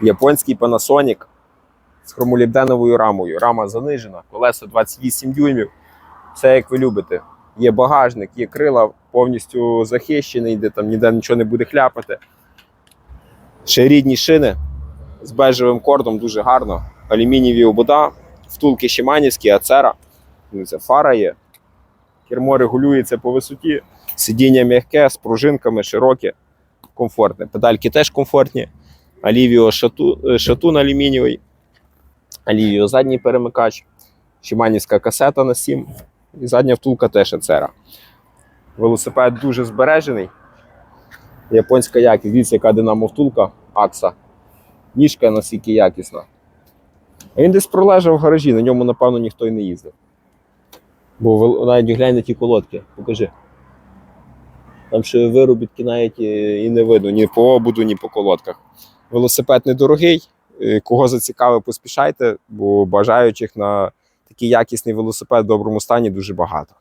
Японський Panasonic з хромолібденовою рамою. Рама занижена, колеса 28 дюймів. Все як ви любите. Є багажник, є крила повністю захищений, де там ніде нічого не буде хляпати. Ще рідні шини з бежевим кордом дуже гарно. Алюмінієві обода, втулки Шиманівські, ацера. Це фара є. Кермо регулюється по висоті. Сидіння м'яке, з пружинками, широке, комфортне. Педальки теж комфортні. Алівіо шату, е, шатун алюмінієвий. Алівіо задній перемикач. Шиманівська касета на 7. І задня втулка теж ацера. Велосипед дуже збережений. Японська якість. Дивіться, яка динамо втулка Акса. Ніжка наскільки якісна. Він десь пролежав в гаражі, на ньому, напевно, ніхто й не їздив. Бо навіть глянь на ті колодки, покажи. Там ще виробітки навіть і і не видно ні по обуду, ні по колодках. Велосипед недорогий. Е, Кого зацікавив, поспішайте, бо бажаючих на такий якісний велосипед в доброму стані дуже багато.